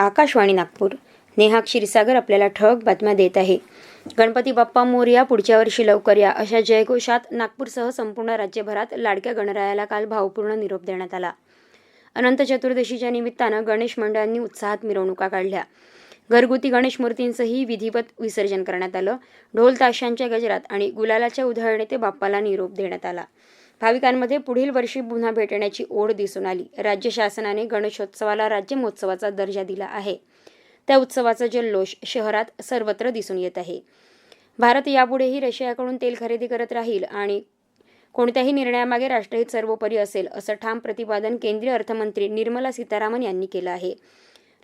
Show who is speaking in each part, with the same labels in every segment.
Speaker 1: आकाशवाणी नागपूर नेहा क्षीरसागर आपल्याला ठळक बातम्या देत आहे गणपती बाप्पा मोर्या पुढच्या वर्षी लवकर या अशा जयघोषात नागपूरसह संपूर्ण राज्यभरात लाडक्या गणरायाला काल भावपूर्ण निरोप देण्यात आला अनंत चतुर्दशीच्या निमित्तानं गणेश मंडळांनी उत्साहात मिरवणुका काढल्या घरगुती गणेश मूर्तींचंही विधिवत विसर्जन करण्यात आलं ढोल ताशांच्या गजरात आणि गुलालाच्या उधळणे ते बाप्पाला निरोप देण्यात आला भाविकांमध्ये पुढील वर्षी पुन्हा भेटण्याची ओढ दिसून आली राज्य शासनाने गणेशोत्सवाला राज्य महोत्सवाचा दर्जा दिला आहे त्या उत्सवाचा जल्लोष शहरात सर्वत्र दिसून येत आहे भारत यापुढेही रशियाकडून तेल खरेदी करत राहील आणि कोणत्याही निर्णयामागे राष्ट्रहित सर्वोपरी असेल असं ठाम प्रतिपादन केंद्रीय अर्थमंत्री निर्मला सीतारामन यांनी केलं आहे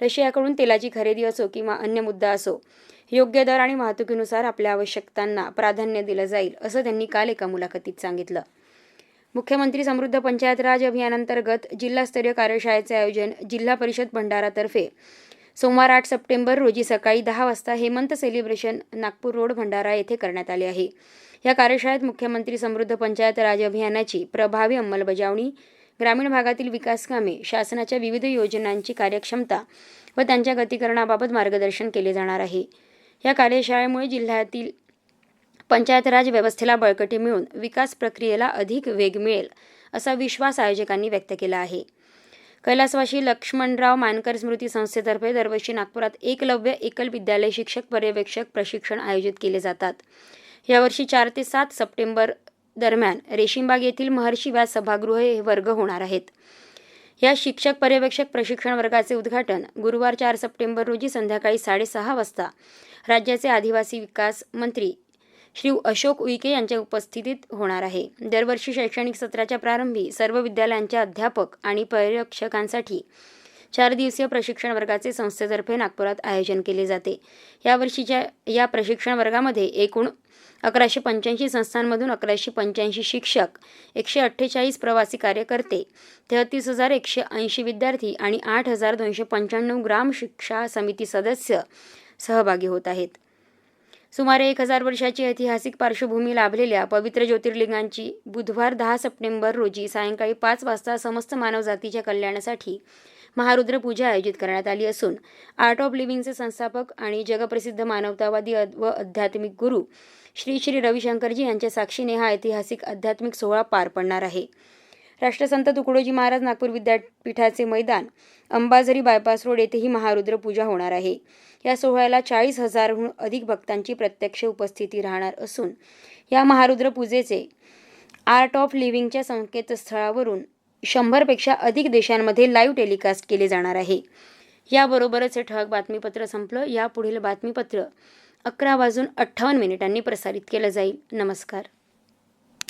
Speaker 1: रशियाकडून तेलाची खरेदी असो किंवा अन्य मुद्दा असो योग्य दर आणि वाहतुकीनुसार आपल्या आवश्यकतांना प्राधान्य दिलं जाईल असं त्यांनी काल एका मुलाखतीत सांगितलं मुख्यमंत्री समृद्ध पंचायत राज अभियानांतर्गत जिल्हास्तरीय कार्यशाळेचे आयोजन जिल्हा परिषद भंडारातर्फे सोमवार आठ सप्टेंबर रोजी सकाळी दहा वाजता हेमंत सेलिब्रेशन नागपूर रोड भंडारा येथे करण्यात आले आहे या कार्यशाळेत मुख्यमंत्री समृद्ध पंचायत राज अभियानाची प्रभावी अंमलबजावणी ग्रामीण भागातील विकासकामे शासनाच्या विविध योजनांची कार्यक्षमता व त्यांच्या गतीकरणाबाबत मार्गदर्शन केले जाणार आहे या कार्यशाळेमुळे जिल्ह्यातील पंचायत राज व्यवस्थेला बळकटी मिळून विकास प्रक्रियेला अधिक वेग मिळेल असा विश्वास आयोजकांनी व्यक्त केला आहे कैलासवाशी लक्ष्मणराव मानकर स्मृती संस्थेतर्फे दरवर्षी नागपुरात एकलव्य एकल विद्यालय शिक्षक पर्यवेक्षक प्रशिक्षण आयोजित केले जातात यावर्षी चार ते सात सप्टेंबर दरम्यान रेशीमबाग येथील महर्षी व्यास सभागृह हे वर्ग होणार आहेत या शिक्षक पर्यवेक्षक प्रशिक्षण वर्गाचे उद्घाटन गुरुवार चार सप्टेंबर रोजी संध्याकाळी साडेसहा वाजता राज्याचे आदिवासी विकास मंत्री श्री अशोक उईके यांच्या उपस्थितीत होणार आहे दरवर्षी शैक्षणिक सत्राच्या प्रारंभी सर्व विद्यालयांच्या अध्यापक आणि पर्यक्षकांसाठी चार दिवसीय प्रशिक्षण वर्गाचे संस्थेतर्फे नागपुरात आयोजन केले जाते यावर्षीच्या या प्रशिक्षण वर्गामध्ये एकूण अकराशे पंच्याऐंशी संस्थांमधून अकराशे पंच्याऐंशी शिक्षक एकशे अठ्ठेचाळीस प्रवासी कार्यकर्ते तेहतीस हजार एकशे ऐंशी विद्यार्थी आणि आठ हजार दोनशे पंच्याण्णव ग्राम शिक्षा समिती सदस्य सहभागी होत आहेत सुमारे एक हजार वर्षाची ऐतिहासिक पार्श्वभूमी लाभलेल्या पवित्र ज्योतिर्लिंगांची बुधवार दहा सप्टेंबर रोजी सायंकाळी पाच वाजता समस्त मानवजातीच्या कल्याणासाठी महारुद्र पूजा आयोजित करण्यात आली असून आर्ट ऑफ लिव्हिंगचे संस्थापक आणि जगप्रसिद्ध मानवतावादी व आध्यात्मिक गुरु श्री श्री रविशंकरजी यांच्या साक्षीने हा ऐतिहासिक आध्यात्मिक सोहळा पार पडणार आहे राष्ट्रसंत तुकडोजी महाराज नागपूर विद्यापीठाचे मैदान अंबाझरी बायपास रोड येथेही महारुद्र पूजा होणार आहे या सोहळ्याला चाळीस हजारहून अधिक भक्तांची प्रत्यक्ष उपस्थिती राहणार असून या महारुद्र पूजेचे आर्ट ऑफ लिव्हिंगच्या संकेतस्थळावरून शंभरपेक्षा अधिक देशांमध्ये लाईव्ह टेलिकास्ट केले जाणार आहे याबरोबरच हे ठळक बातमीपत्र संपलं यापुढील बातमीपत्र अकरा वाजून अठ्ठावन्न मिनिटांनी प्रसारित केलं जाईल नमस्कार